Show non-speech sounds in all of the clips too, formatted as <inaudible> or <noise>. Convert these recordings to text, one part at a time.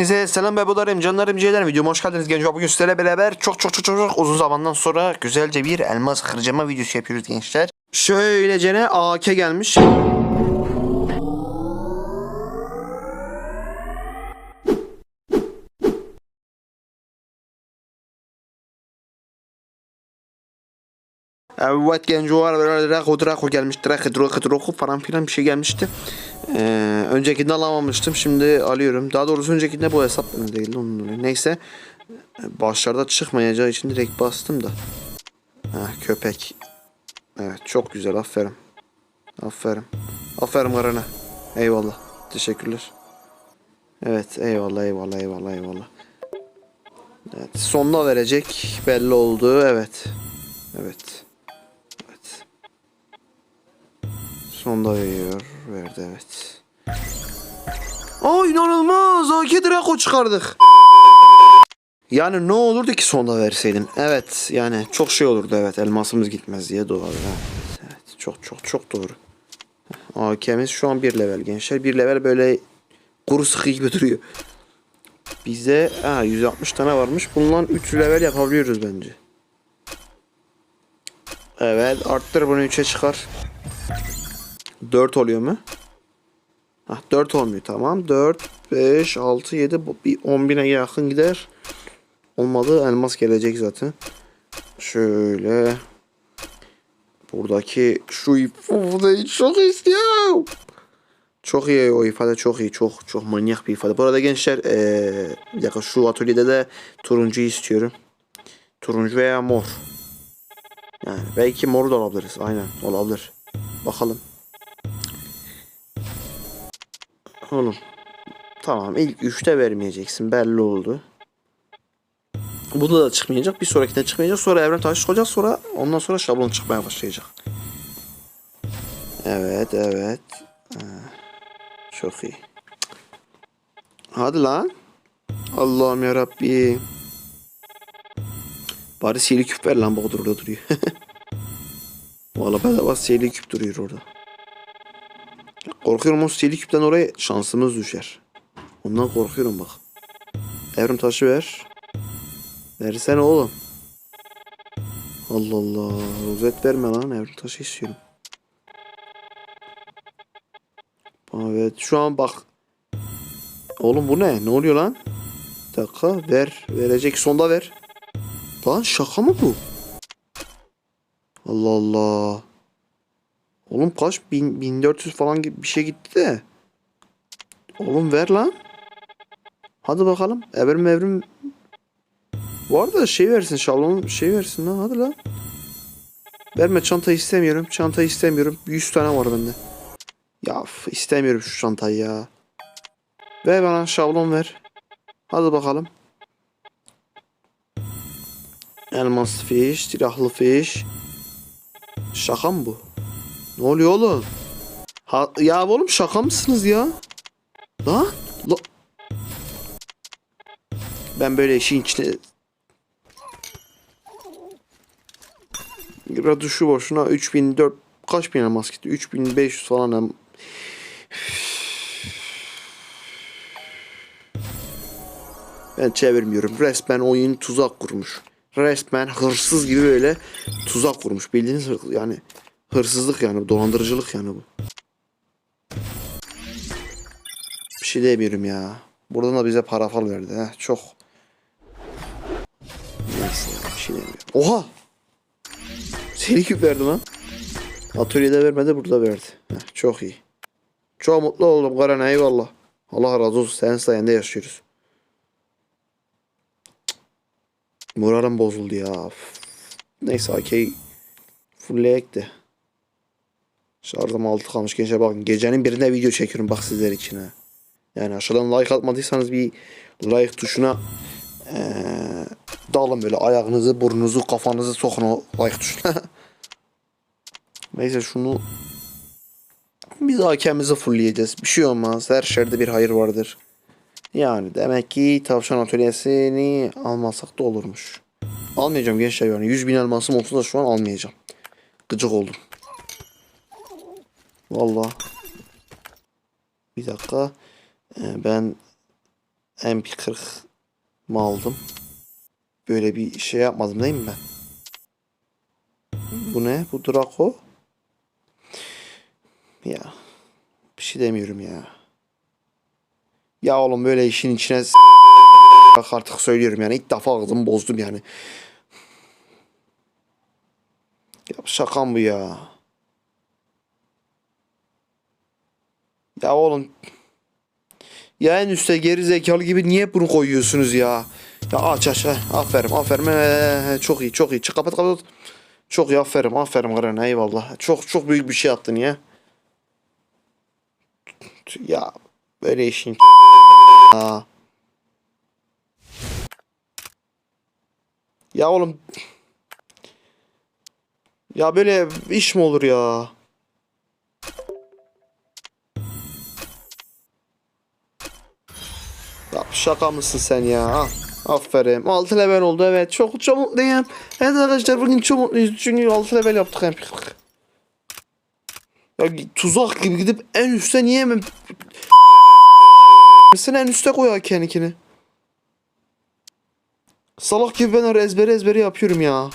Hepinize selam bebeğlerim, canlarım, ciğerlerim. Videoma hoş geldiniz gençler. Bugün sizlerle beraber çok çok çok çok uzun zamandan sonra güzelce bir elmas harcama videosu yapıyoruz gençler. Şöylecene AK gelmiş. Evet genco var böyle Draco Draco gelmiş Draco Draco Draco falan filan bir şey gelmişti. Ee, öncekinde alamamıştım şimdi alıyorum. Daha doğrusu öncekinde bu hesap değildi onun dolayı. Neyse başlarda çıkmayacağı için direkt bastım da. Heh, köpek. Evet çok güzel aferin. Aferin. Aferin Karana. Eyvallah. Teşekkürler. Evet eyvallah eyvallah eyvallah eyvallah. Evet sonuna verecek belli oldu. Evet. Evet. Sonda veriyor. Verdi evet. Aa inanılmaz. AK Draco çıkardık. Yani ne olurdu ki sonda verseydin? Evet yani çok şey olurdu evet. Elmasımız gitmez diye doğru. Evet, evet. Çok çok çok doğru. AK'miz şu an bir level gençler. Bir level böyle kuru sıkı gibi duruyor. Bize ha, 160 tane varmış. Bundan 3 level yapabiliyoruz bence. Evet arttır bunu 3'e çıkar. 4 oluyor mu? Hah 4 olmuyor tamam. 4, 5, 6, 7 bu bir 10 bine yakın gider. Olmadı elmas gelecek zaten. Şöyle. Buradaki şu ifadayı çok istiyorum. Çok iyi o ifade çok iyi çok çok manyak bir ifade. Bu arada gençler ee, dakika şu atölyede de turuncu istiyorum. Turuncu veya mor. Yani belki moru da alabiliriz. Aynen olabilir. Bakalım. Oğlum. Tamam ilk üçte vermeyeceksin. Belli oldu. Bunda da çıkmayacak. Bir sonrakinde çıkmayacak. Sonra evren taşı çıkacak. Sonra ondan sonra şablon çıkmaya başlayacak. Evet evet. Ha, Çok iyi. Hadi lan. Allah'ım yarabbi. Bari sihirli küp ver lan bak orada duruyor. <laughs> Valla bedava sihirli küp duruyor orada. Korkuyorum o sihirli oraya şansımız düşer. Ondan korkuyorum bak. Evrim taşı ver. Versene oğlum. Allah Allah. Rozet verme lan. Evrim taşı istiyorum. Evet şu an bak. Oğlum bu ne? Ne oluyor lan? Bir dakika ver. Verecek sonda ver. Lan şaka mı bu? Allah Allah. Oğlum kaç? Bin, 1400 falan gibi bir şey gitti de. Oğlum ver lan. Hadi bakalım. Evrim evrim. Bu arada şey versin şablon şey versin lan hadi lan. Verme çantayı istemiyorum. Çantayı istemiyorum. 100 tane var bende. Ya istemiyorum şu çantayı ya. Ver bana şablon ver. Hadi bakalım. Elmas fiş, silahlı fiş. Şaka mı bu? Ne oluyor oğlum? Ha, ya oğlum şaka mısınız ya? Lan? La... Ben böyle işin içine... Radyo şu boşuna 3004 kaç bin elmas gitti? 3500 falan Ben çevirmiyorum. Resmen oyun tuzak kurmuş. Resmen hırsız gibi böyle tuzak kurmuş. Bildiğiniz yani hırsızlık yani dolandırıcılık yani bu. Bir şey demiyorum ya. Buradan da bize para falan verdi ha. Çok. Neyse ya, bir şey demiyorum. Oha! Seri küp verdi lan. Atölyede vermedi burada verdi. Heh, çok iyi. Çok mutlu oldum Karan eyvallah. Allah razı olsun senin sayende yaşıyoruz. Moralim bozuldu ya. Neyse AK'yi fullleyek de. Şarjım altı kalmış gençler bakın. Gecenin birinde video çekiyorum bak sizler için ha. Yani aşağıdan like atmadıysanız bir like tuşuna eee dalın böyle ayağınızı, burnunuzu, kafanızı sokun o like tuşuna. <laughs> Neyse şunu biz AK'mizi fullleyeceğiz. Bir şey olmaz. Her şerde bir hayır vardır. Yani demek ki tavşan atölyesini almasak da olurmuş. Almayacağım gençler yani. 100 bin elmasım olsa da şu an almayacağım. Gıcık oldum. Vallahi. Bir dakika. Ee, ben MP40 mı aldım? Böyle bir şey yapmadım değil mi ben? Bu ne? Bu Draco. Ya. Bir şey demiyorum ya. Ya oğlum böyle işin içine artık söylüyorum yani ilk defa ağzımı bozdum yani. Ya şakam bu ya. Ya oğlum. Ya en üstte geri zekalı gibi niye bunu koyuyorsunuz ya? Ya aç aç. heh, Aferin aferin. Ee, çok iyi çok iyi. Çık kapat kapat. Çok iyi aferin aferin Karen eyvallah. Çok çok büyük bir şey yaptın ya. Ya böyle işin. <laughs> Ya oğlum. Ya böyle iş mi olur ya? Şaka mısın sen ya? Ah, aferin. 6 level oldu evet. Çok çok mutluyum. Evet arkadaşlar bugün çok mutluyuz. Çünkü 6 level yaptık hem. Ya tuzak gibi gidip en üstte niye mi? Sen en üstte koy kendini. Salak gibi ben öyle ezbere ezbere yapıyorum ya.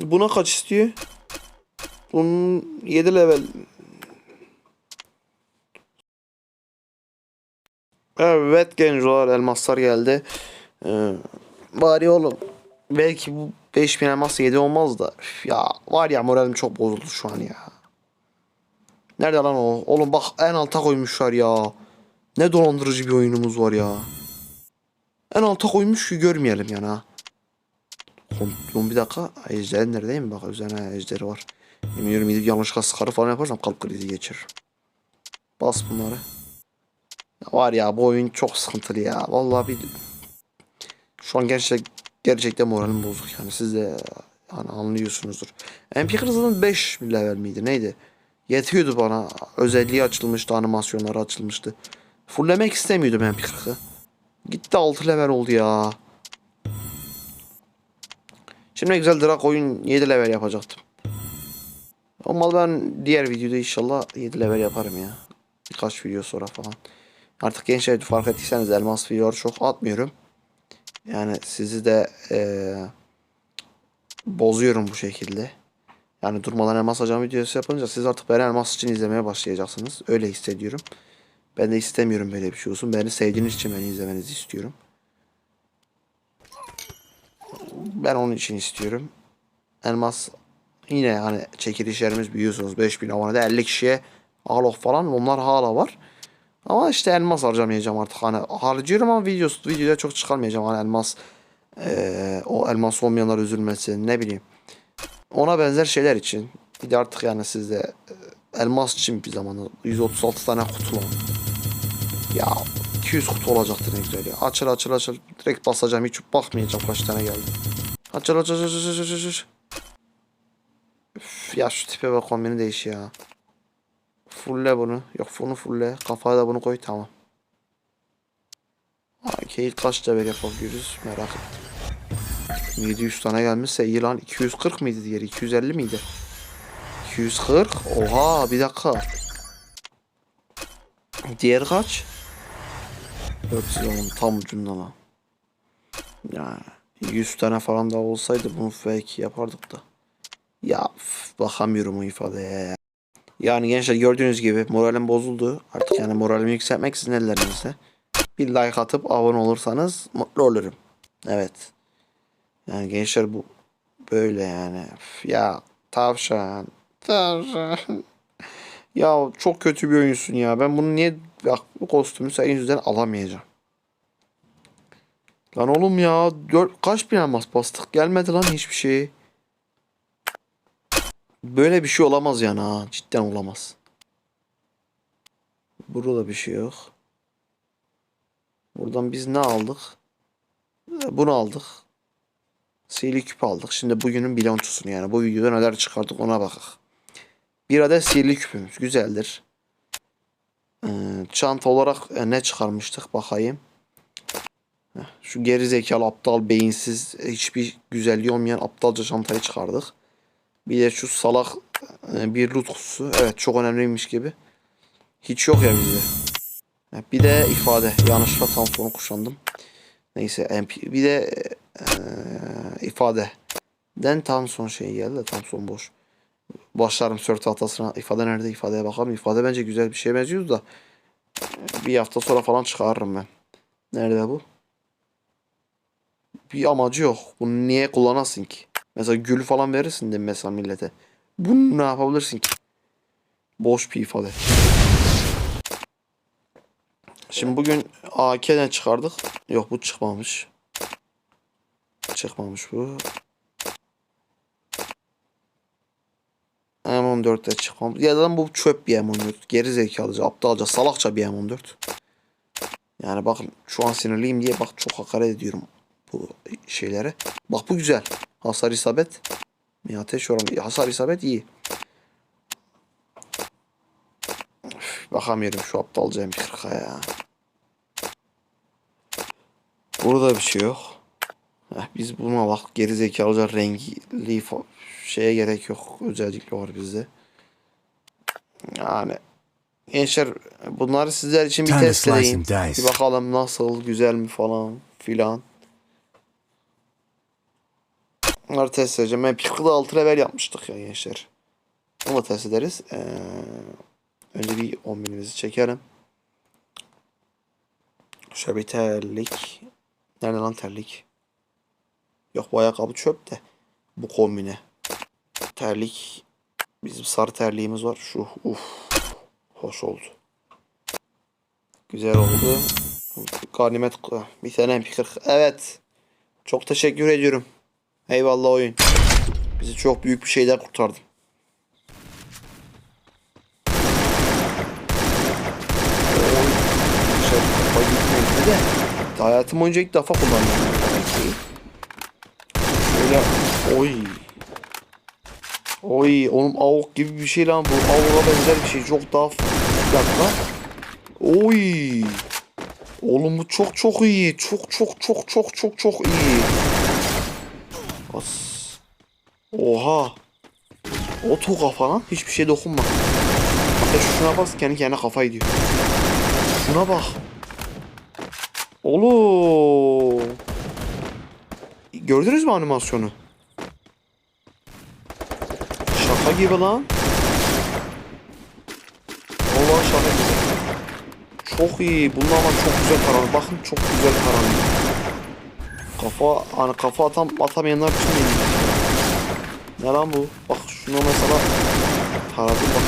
Buna kaç istiyor? Bunun 7 level. Evet gencolar elmaslar geldi. Ee, bari oğlum. Belki bu 5000 elmas 7 olmaz da. Üf Ya var ya moralim çok bozuldu şu an ya. Nerede lan o? Oğlum bak en alta koymuşlar ya. Ne dolandırıcı bir oyunumuz var ya. En alta koymuş ki görmeyelim yani ha. Oğlum bir dakika. Ejderin neredeyim bak üzerine ejderi var. Yemin ediyorum yanlışlıkla sıkarı falan yaparsam kalp krizi geçirir. Bas bunları. Var ya bu oyun çok sıkıntılı ya. Vallahi bir şu an gerçekten gerçekten moralim bozuk yani siz de yani anlıyorsunuzdur. MP Kırızı'nın 5 level miydi neydi? Yetiyordu bana. Özelliği açılmıştı, animasyonları açılmıştı. Fulllemek istemiyordum MP40'ı. Gitti 6 level oldu ya. Şimdi güzel Drak oyun 7 level yapacaktım. Olmalı ben diğer videoda inşallah 7 level yaparım ya. Birkaç video sonra falan. Artık gençler fark ettiyseniz elmas video çok atmıyorum. Yani sizi de eee, bozuyorum bu şekilde. Yani durmadan elmas hocam videosu yapınca siz artık beni elmas için izlemeye başlayacaksınız. Öyle hissediyorum. Ben de istemiyorum böyle bir şey olsun. Beni sevdiğiniz için beni izlemenizi istiyorum. Ben onun için istiyorum. Elmas yine hani çekilişlerimiz biliyorsunuz 5000 abonede 50 kişiye alok falan onlar hala var. Ama işte elmas harcamayacağım artık hani harcıyorum ama videosu videoda çok çıkarmayacağım hani elmas eee, o elmas olmayanlar üzülmesin ne bileyim. Ona benzer şeyler için. Bir de artık yani sizde elmas için bir zamanı 136 tane kutu lan. Ya 200 kutu olacaktı ne güzel ya. Açıl açıl açıl. Direkt basacağım hiç bakmayacağım kaç tane geldi. Açıl açıl açıl açıl açıl açıl. Üf, ya şu tipe bak kombini değiş ya. Fulle bunu. Yok bunu fulle. Kafaya da bunu koy tamam. Okey kaç level yapabiliyoruz merak ettim. 700 tane gelmişse iyi lan. 240 mıydı diğeri? 250 miydi? 240. Oha bir dakika. Diğer kaç? 410 tam ucunda lan. Yani 100 tane falan daha olsaydı bunu fake yapardık da. Ya bakamıyorum o ifadeye ya. Yani gençler gördüğünüz gibi moralim bozuldu. Artık yani moralimi yükseltmek sizin ellerinizde. Bir like atıp abone olursanız mutlu olurum. Evet. Yani gençler bu böyle yani. Ya tavşan. Tavşan. <laughs> Ya çok kötü bir oyunsun ya. Ben bunu niye bak bu kostümü senin yüzünden alamayacağım. Lan oğlum ya dört, kaç bin elmas bastık gelmedi lan hiçbir şey. Böyle bir şey olamaz yani ha. Cidden olamaz. Burada bir şey yok. Buradan biz ne aldık? Bunu aldık. Sihirli küp aldık. Şimdi bugünün bilançosunu yani. Bu videoda neler çıkardık ona bakak. Bir adet sihirli küpümüz. Güzeldir. Ee, çanta olarak e, ne çıkarmıştık bakayım. Şu geri zekalı aptal beyinsiz hiçbir güzelliği olmayan aptalca çantayı çıkardık. Bir de şu salak e, bir loot kutusu. Evet çok önemliymiş gibi. Hiç yok ya bizde. Ha, Bir de ifade. Yanlışlıkla tam sonu kuşandım. Neyse MP. Bir de eee, ifade. Den tam şey geldi de tam boş. Başlarım sört tahtasına. İfade nerede? İfadeye bakalım. İfade bence güzel bir şeye benziyor da. Bir hafta sonra falan çıkarırım ben. Nerede bu? Bir amacı yok. Bunu niye kullanasın ki? Mesela gül falan verirsin de mesela millete. Bunu ne yapabilirsin ki? Boş bir ifade. Şimdi bugün AK'den çıkardık. Yok bu çıkmamış. Çıkmamış bu. M14'te çıkmamış. Ya da bu çöp bir M14. Geri zekalıca, aptalca, salakça bir M14. Yani bakın şu an sinirliyim diye bak çok hakaret ediyorum bu şeylere. Bak bu güzel. Hasar isabet. Bir ateş oranı. Hasar isabet iyi. Üf, bakamıyorum şu aptalca M40'a ya. Burada bir şey yok. Heh, biz buna bak geri zekalıca renkli şeye gerek yok. Özellikle var bizde. Yani gençler bunları sizler için bir test edeyim. Bir bakalım nasıl güzel mi falan filan. Bunları test edeceğim. Ben Pickle'da 6 level yapmıştık ya gençler. Onu test ederiz. Ee, önce bir 10 binimizi çekelim. Şöyle bir terlik. Nerede lan terlik? Yok bu ayakkabı çöp de. Bu kombine. Terlik. Bizim sarı terliğimiz var. Şu uf. Hoş oldu. Güzel oldu. Ganimet bir tane MP40. Evet. Çok teşekkür ediyorum. Eyvallah oyun. Bizi çok büyük bir şeyden. Şey, de. Hayatım boyunca ilk defa kullanıyorum. Şöyle oy. Oy oğlum avuk gibi bir şey lan bu. Avuğa benzer bir şey. Çok daha f- bir dakika. Oy. Oğlum bu çok çok iyi. Çok çok çok çok çok çok iyi. Oha. Oto kafa lan. Hiçbir şey dokunma. Hatta şuna bas kendi kendine kafa gidiyor. Şuna bak. Oğlum. Gördünüz mü animasyonu? Şaka gibi lan. Vallahi şaka gibi. Çok iyi. Bunun ama çok güzel karanlık. Bakın çok güzel karanlık. Kafa hani kafa atam atamayanlar için değil. Ne lan bu? Bak şuna mesela taradım bak.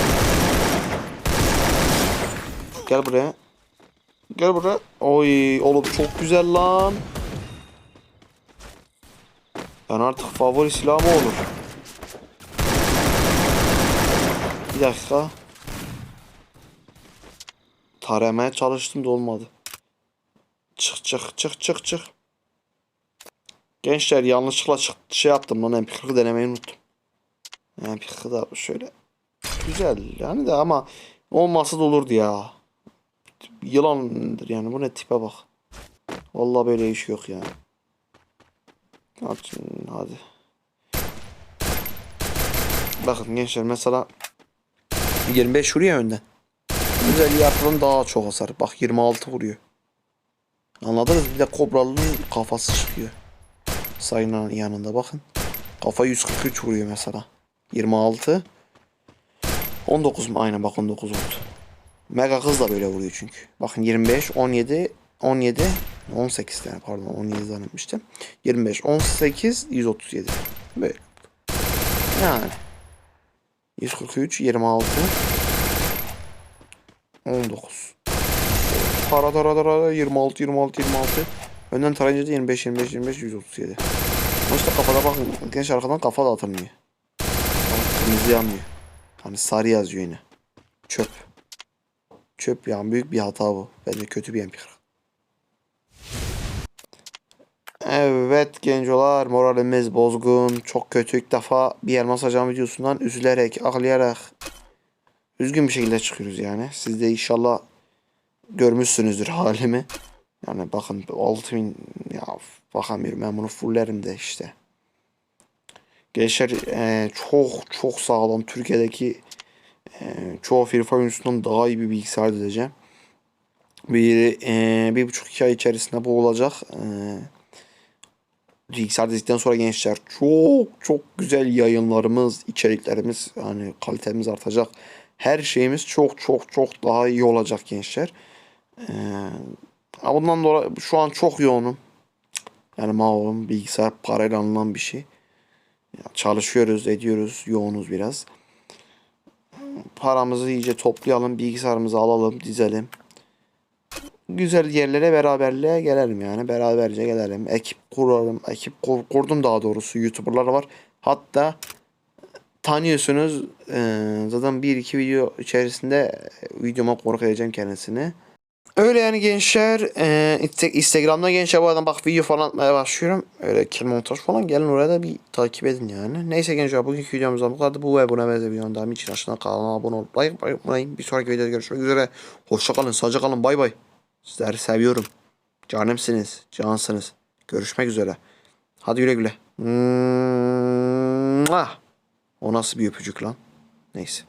Gel buraya. Gel buraya. Oy oğlum çok güzel lan. Ben artık favori silahım olur. Bir dakika. Taramaya çalıştım da olmadı. Çık çık çık çık çık. Gençler yanlışlıkla çık şey yaptım lan MP40 denemeyi unuttum. MP40 da şöyle güzel yani de ama olmasa da olurdu ya. Yılandır yani bu ne tipe bak. Vallahi böyle iş yok yani. Açın hadi. Bakın gençler mesela 25 vuruyor önden. Güzel yapılan daha çok hasar. Bak 26 vuruyor. Anladınız? Bir de kobralının kafası çıkıyor. Sayının yanında bakın. Kafa 143 vuruyor mesela. 26. 19 mu? Aynen bak 19 vurdu. Mega hız da böyle vuruyor çünkü. Bakın 25, 17, 17, 18 tane pardon 17 zannetmiştim. 25, 18, 137. Böyle. Yani. 143, 26, 19. Tara tara tara 26, 26, 26. Önden tarayınca da 25, 25, 25, 137. Ama işte kafada bakın genç arkadan kafa da Kırmızı yanmıyor. Hani sarı yazıyor yine. Çöp. Çöp yani büyük bir hata bu. Bence kötü bir MP40. Evet gencolar moralimiz bozgun. Çok kötü ilk defa bir elmas hocam videosundan üzülerek, ağlayarak üzgün bir şekilde çıkıyoruz yani. Siz de inşallah görmüşsünüzdür halimi. Yani bakın 6000 ya bakamıyorum ben bunu fullerim de işte. Gençler eee, çok çok sağlam Türkiye'deki eee, çoğu Fire oyuncusundan daha iyi bir bilgisayar diyeceğim. Bir, e, bir buçuk iki ay içerisinde bu olacak. E, bilgisayar dizdikten sonra gençler çok çok güzel yayınlarımız, içeriklerimiz yani kalitemiz artacak. Her şeyimiz çok çok çok daha iyi olacak gençler. E, bundan dolayı şu an çok yoğunum. Yani malum bilgisayar parayla alınan bir şey. Ya çalışıyoruz, ediyoruz, yoğunuz biraz. Paramızı iyice toplayalım, bilgisayarımızı alalım, dizelim. Güzel yerlere beraberliğe gelelim yani. Beraberce gelelim. Ekip kuralım. Ekip kur- kurdum daha doğrusu. YouTuber'lar var. Hatta tanıyorsunuz. Ee, zaten bir iki video içerisinde videoma konuk edeceğim kendisini. Öyle yani gençler. E, Insta- Instagram'da gençler bu arada bak video falan atmaya başlıyorum. Öyle kelime montaj falan gelin oraya da bir takip edin yani. Neyse gençler bugünkü videomuzdan bu kadar. Bu ve buna benzer videonun devamı için aşağıdan kanalıma abone olup like unutmayın. Bir sonraki videoda görüşmek üzere. Hoşça kalın, sağlıcakla kalın. Bay bay. Sizleri seviyorum. Canımsınız, cansınız. Görüşmek üzere. Hadi güle güle. O nasıl bir öpücük lan? Neyse.